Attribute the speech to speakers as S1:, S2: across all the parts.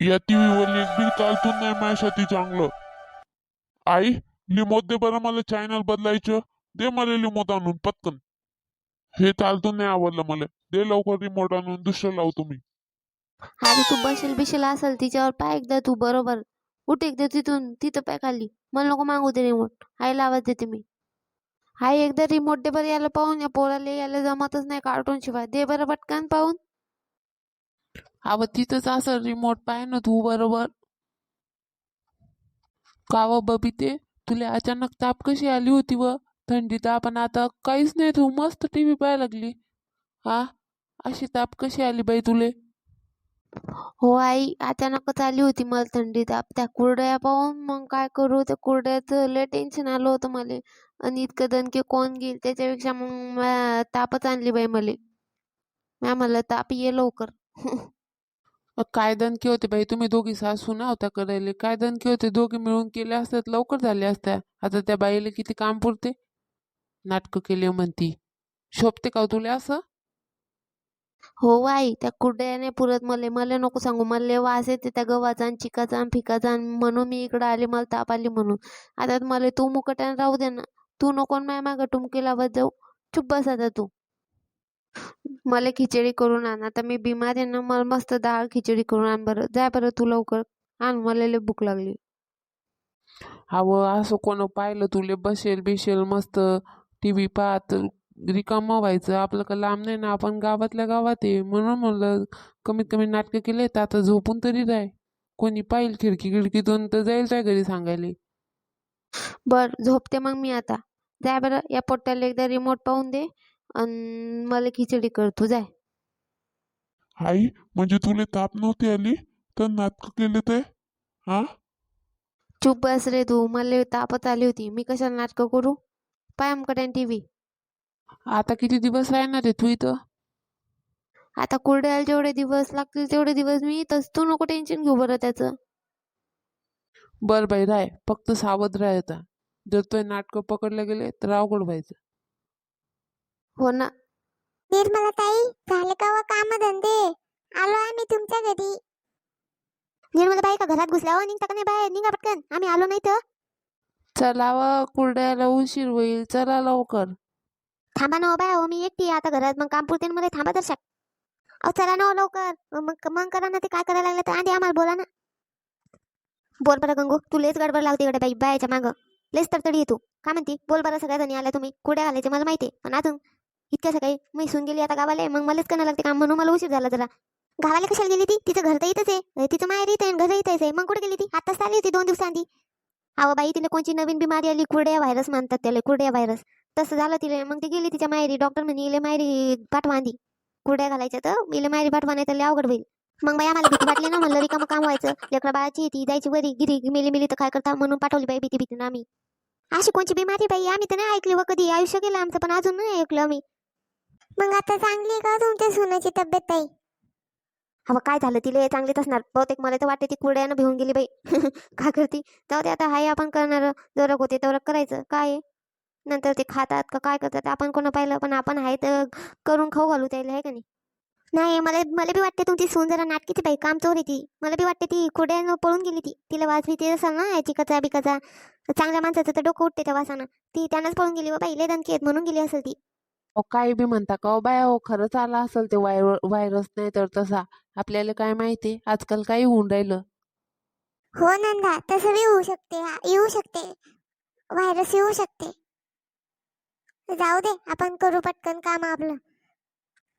S1: या टीव्हीवर एक बी चालतून नाही माझ्यासाठी चांगलं. आई लिमोत दे बरं मला चॅनल बदलायचं. दे मला लिमोट आणून पटकन. हे चालतून नाही आवडलं मला. दे लवकर रिमोट आणून दुसरं लावू तुम्ही हा
S2: अरे तू बसेल बिशेल असेल तिच्यावर पाय एकदा तू बरोबर. उठ एकदा तिथून तिथं पाय खाली. मला नको मागू दे रिमोट आईला आवाज देते मी. हाय एकदा रिमोट दे बरं याला पाहून या पोराला याला जमतच नाही कार्टून शिवाय. दे बरं पटकन पाहून.
S3: अव तिथंच असं रिमोट पाय ना तू बरोबर. का हो व बबिते तुला अचानक ताप कशी आली होती व? थंडी ताप आणि आता काहीच नाही तू मस्त टी व्ही पाहायला लागली. हा अशी ताप कशी आली बाई तुले?
S2: हो आई अचानकच आली होती मला थंडी ताप. त्या कुरड्या पाहून मग काय करू? त्या कुरड्याचं लय टेन्शन आलं होतं मला. आणि इतकं दणके कोण घेईल त्याच्यापेक्षा मग म्या तापच आणली बाई मला. ताप ये लवकर.
S3: अ, काय दणके होते बाई? तुम्ही दोघी सासू ना होता करायले काय दणके होते? दोघी मिळून केले असतात लवकर झाले असत्या. आता त्या बाईला किती काम पुरते? नाटकं केले म्हणती. शोभते का हो तुला असं?
S2: हो आई त्या कुड्याने पुरत मले. मला नको सांगू. मला लय वास येते त्या गव्हाचा आणि चिकाचा आणि फिकाचा आणि म्हणून मी इकडं आली मला ताप आली म्हणून. आता मला तू मुकट्याने राहू दे ना. तू नको माझ्या मागं टुमकी लावत जाऊ. चुप बस आता तू. मला खिचडी करून आण. आता मी बिमार आहे ना मला मस्त डाळ खिचडी करून आण बरं. जाय बरं तू लवकर. आण मला लय भूक लागली.
S3: अवं असं कोण पाहिलं तुले बसेल बिशेल मस्त टी व्ही पाहत. रिकामं व्हायचं. आपलं का लांब नाही ना आपण गावातल्या गावात आहे. म्हणून म्हणलं कमीत कमी नाटकं केले तर आता झोपून तरी राय. कोणी पाहिल खिडकी? खिडकीतून तर जाईल त्या घरी सांगायला.
S2: बर झोपते मग मी आता. जाय बरं या पोट्याला एकदा रिमोट पाहून दे. आणि मला खिचडी कर तू जाय.
S1: आई म्हणजे तुला ताप नव्हती आली? तर नाटकं केले ते? हा?
S2: चुप बस रे तू मला तापत आली होती. मी कशाला नाटकं करू? पाय आमकडे टी व्ही
S3: आता किती दिवस राहणार आहे तू इथं?
S2: आता कुरड्याला जेवढे दिवस लागतील तेवढे दिवस मी तस तू नको टेन्शन घेऊ बरं त्याचं.
S3: बरं बाई राय. फक्त सावध राह आता. जर तो नाटकं पकडले गेले तर अवघड व्हायचं.
S2: हो ना.
S4: निर्मला ताई झाले का व काम धंदे आलो आम्ही तुमच्या घरी. निर्मला बाई का घरात घुसल्या हो? निघता का नाही बाहेर निघा पटकन. आम्ही आलो नाही तर.
S3: चला व कुरड्याला उशीर होईल चला लवकर.
S4: थांबा ना हो बाय हो मी एकटी आहे आता घरात. मग काम पुरते मध्ये थांबा तर शक अहो चला ना हो लवकर. मग मग करा ना ते काय करायला लागलं तर. आधी आम्हाला बोला ना. बोल बरं गंगू तू लेच गडबड लावते इकडे बाई बायाच्या मागं. लेच तडतडी येतो काय म्हणते? बोल बरं सगळ्या जणी आल्या तुम्ही. कुड्या घालायचे मला माहिती आहे. पण अजून इतक्या सकाळी मी सून गेली आता गावाला मग मलाच करायला लागते काम. म्हणून मला उशीर झाला जरा. गावाला कशाला गेली ती? तिचं घर तर इथंच आहे. तिचं माहेर इथं आहे घर इथंच आहे. मग कुठे गेली ती? आताच आली होती दोन दिवसांनी अहो बाई तिला कोणची नवीन बिमारी आली? कुरड्या व्हायरस म्हणतात त्याला कुरड्या व्हायरस तसं झालं तिला. मग ती गेली तिच्या माहेरी. डॉक्टर म्हणे इले माहेरी पाठवा आधी. कुरड्या घालायच्या तर इले माहेरी पाठवा नाही तर लय अवघड होईल. मग बाई आम्हाला भीती वाटली ना. म्हणलं रिकामं काम व्हायचं. लेकरा बाळाची ती. जायची वरी. गिरी मिली मिली तर काय करता? म्हणून पाठवली बाई भीती भीती आम्ही. अशी कोणची बिमारी बाई? आम्ही तर नाही ऐकली व कधी. आयुष्य गेलं आमचं पण अजून नाही ऐकलं आम्ही. मग आता चांगली का हो तुमच्या सोनाची तब्येत ताई? अहो काय झालं? तिला चांगलीच असणार. बहुतेक मला तर वाटते ती कुरड्यानं भिवून गेली बाई. काय करती? जाऊ दे आता हाय आपण करणार. जोरक होते तेवढं करायचं. काय नंतर ते खातात का काय करतात? आपण कोणा पाहिलं? पण आपण आहे तर करून खाऊ घालू त्याला आहे का नाही? नाही मला मला बी वाटते तुमची सून जरा नाटकीची बाई काम चोर आहे ती. मला बी वाटते ती कुड्यानं पळून गेली ती. तिला वाजवी ते असेल ना याची कचा बिकाचा. चांगल्या माणसाचं तर डोकं उठते त्या वासानं. ती त्यानंच पळून गेली हो बाई. लय दणकी आहेत म्हणून गेली असेल ती.
S3: अहो काय बी म्हणता का हो बाया हो खरंच आला असेल ते वायर व्हायरस नाही तर तसा. आपल्याला काय माहिती? आजकाल काही होऊन राहिलं.
S4: हो नंदा तसं बी होऊ शकते. हा, येऊ शकते. व्हायरस येऊ शकते. जाऊ दे आपण करू पटकन काम आपलं.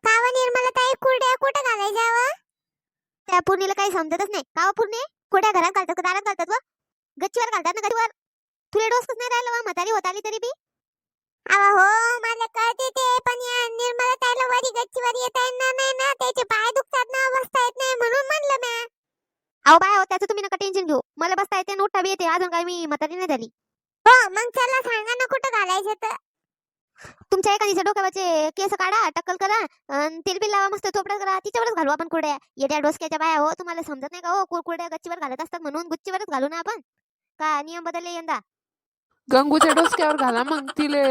S4: काव निर्मला ताई कुरड्या कुठं घालायच्या व? त्या पूर्णीला काही समजतच नाही. काव हो पूर्णे? कुरड्या घरात घालतात का दारात घालतात व? गच्चीवर घालतात ना गच्चीवर? तुला डोसकच नाही राहिलं वा? म्हातारी होत आली तरी बी? अहो हो मला कळते ते पण या निर्मला ताईला वरी गच्चीवर येता येणार नाही ना. त्याचे पाय दुखतात ना बसता येत नाही म्हणून म्हणलं मी अहो बाय हो त्याचं तुम्ही नका टेन्शन घेऊ. मला बसता येते नोटा बी येते अजून काय मी म्हातारी नाही झाली. हो मग चला सांगा ना कुठं घालायचं तर. तुमच्या एखादीच्या डोक्यावरचे केस काढा टक्कल करा अन तेल बिल लावा मस्त चोपडा करा तिच्यावरच घालू आपण कुरड्या. येड्या डोसक्याच्या बाया हो तुम्हाला समजत नाही का हो कुर- कुरड्या गच्चीवर घालत असतात म्हणून गुच्चीवरच घालू ना आपण. का नियम बदलले यंदा.
S3: गंगूच्या डोसक्यावर घाला मग. तिले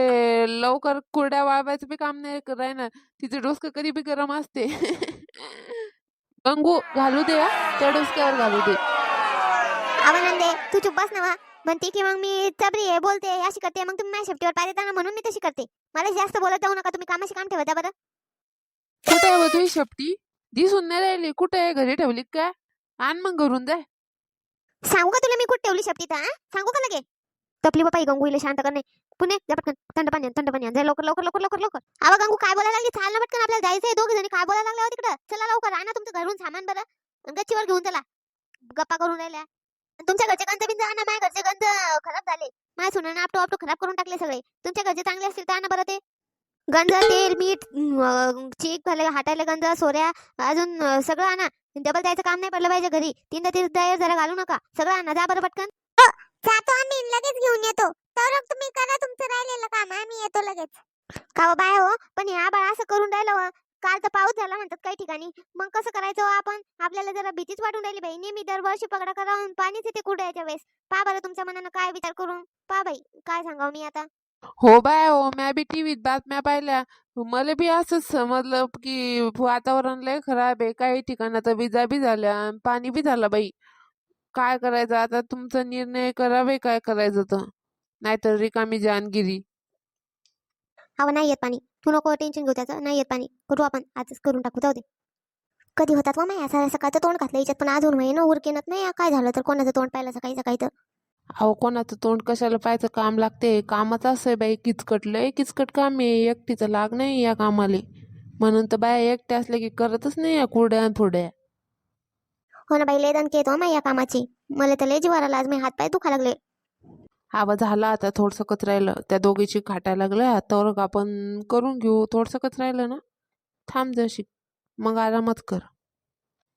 S3: लवकर कुरड्या वाळवायचं बी काम नाही राहणार. तिचं डोसकं कधी बी गरम असते. गंगू घालू दे हा. त्या डोसक्यावर घालू दे.
S4: आवानंदे तू चुप बस ना वा. म्हणते की मग मी चबरी आहे बोलते अशी करते. मग तुम्ही माझ्या शेपटीवर पाय देता ना म्हणून मी तशी करते. मला जास्त बोलत जाऊ नका तुम्ही कामाशी काम ठेवता बरं.
S3: कुठे आहे तुझी शेपटी? दिसून नाही राहिली. कुठे आहे? घरी ठेवली काय? आण मग घरून जाय
S4: सांगू का तुला मी कुठे ठेवली शेपटी तर हा? सांगू का लगे? तपली बाई गंगू इले शांत करणे. पुणे जा पटकन. थंड पाणी थंड पाणी जा लवकर लवकर लवकर लवकर. लवकर आवा गंगू काय बोलायला लागली? चाल ना पटकन आपल्याला जायचंय. दोघे जणी काय बोलायला लागल्या तिकडं? चला लवकर. आणा तुमचं घरून सामान बरं. अन गच्चीवर घेऊन चला. गप्पा करून राहिल्या. तुमच्या घरचे गंज बिंज आणा. माझ्या घरचे गंज खराब झाले. माझ्या सुनानं आपटो आपटो खराब करून टाकले सगळे. तुमच्या घरचे चांगले असतील तर आणा बरं ते. गंज तेल मीठ चीक भले हाताले गंज सोऱ्या अजून सगळं आणा. डबल जायचं काम नाही पडलं पाहिजे घरी. तीनदा तीन जरा घालू नका. सगळं आणा. जा बरं पटकन. जातो आम्ही लगेच घेऊन येतो. तर तुम्ही करा तुमचं राहिलेलं काम आम्ही येतो लगेच. का हो बाय हो पण हे आबाळ असं करून राहिलं हो. काल तर पाऊस झाला म्हणतात काही ठिकाणी. मग कसं करायचं हो आपण? आपल्याला जरा भीतीच वाटून राहिली बाई. नेहमी दरवर्षी पगडा करावून पाणीच येते कुडायच्या वेळेस? पा बरं तुमच्या मनानं काय विचार करून. पा बाई काय सांगाव मी आता?
S3: हो बाय हो म्या बी टीव्हीत बातम्या पाहिल्या. मला बी असंच समजलं की वातावरण लय खराब आहे. काही ठिकाणात विजा बी झाल्या पाणी बी झालं बाई. काय करायचं? आता तुमचा निर्णय करावे काय करायचं तर? नाहीतर रिकामी जानगिरी.
S4: अहो नाही येत पाणी. तू नको टेन्शन घेऊ त्याचं. नाही येत पाणी. करू आपण? आजच करून टाकू. जाऊ दे. कधी होतात मग असं सकाळचं तोंड घातलं याच्यात पण अजून महिना उरकेनत नाही? काय झालं तर? कोणाचं तोंड पाहिलं सकाळी सकाळी तर?
S3: अहो कोणाचं तोंड? कशाला पाहायचं? काम लागते. कामच असं आहे बाई. किचकट लय किचकट काम आहे. एकटीचं लाग नाही या कामाले. म्हणून तर बाया एकट्या असल्या की करतच नाही या कुरड्या फुड्या
S4: हो ना बाई लय दणके येतो मग या कामाची. मला तर लय जीवार आला आज मी हात पाय दुखा लागले.
S3: आवा झाला आता थोडंसं कच राहिलं. त्या दोघीची खाटायला लागल्या. तर आपण करून घेऊ. थोडंसं कच राहिलं ना. थांब जशी. मग आरामात कर.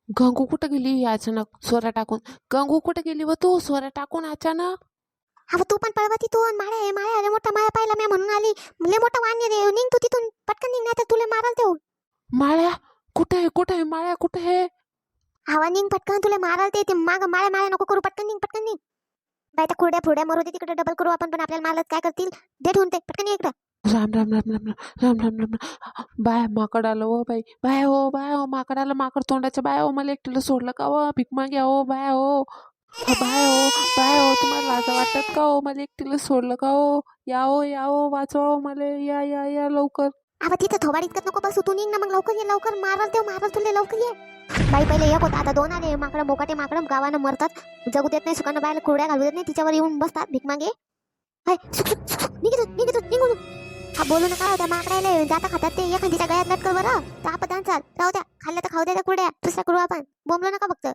S3: गंगू कुठं गेली ही अचानक? सोऱ्या टाकून. गंगू कुठं गेली व तू? सोऱ्या टाकून अचानक.
S4: अहो तू पण पळवा तिथून. माळ्या माळ्या अरे मोठा माळ्या पाहिला मी म्हणून आली. लय मोठा वाणी रे निघ तू तिथून. पटकन निघ नाही तर तुला माराल देऊ
S3: माळ्या? कुठं आहे? कुठं आहे? माळ्या कुठं आहे?
S4: हवा निघ पटकन तुला माराल ते माग माळ्या माळ्या नको करू. पटकन निघ पटकन निघ बाय त्या खुरड्या फुड्या मरू दे तिकडे. डबल करू आपण पण. आपल्याला मारलं तर काय करतील? दे ठेवून ते. पटकन इकडं.
S3: राम राम राम राम राम राम राम राम बाय माकड आलं हो बाई. बाय हो बाय हो. माकड आलं माकड तोंडाच्या बाय हो. मला एकटीला सोडलं का हो? भीक माग्या हो बाय हो. बाय हो बाय हो. तुम्हाला लाजा वाटत का हो? मला एकटीला सोडलं का हो? या हो या हो. वाचवा हो मला. या या या लवकर.
S4: अबा तिथं थोबाड इतकत नको बसू. तू निघ ना मग लवकर ये लवकर. माराल तेव्हा माराल तुला लवकर ये. बाई पहिले एक होता. आता दोन आले. माकडं मोकाटे माकडं. गावानं मरतात. जगू देत नाही सुकांना बायला कुरड्या घालू देत नाही. तिच्यावर येऊन बसतात भीक मागे हाय हा बोलू नका होत्या माकडायला. जाता खातात ते. एखादीच्या गळ्यात लटकल बरं. तर आपण त्यांचा राहू द्या. खाल्ल्या तर खाऊ द्या त्या कुरड्या. दुसऱ्या करू आपण बोंबलो नका फक्त.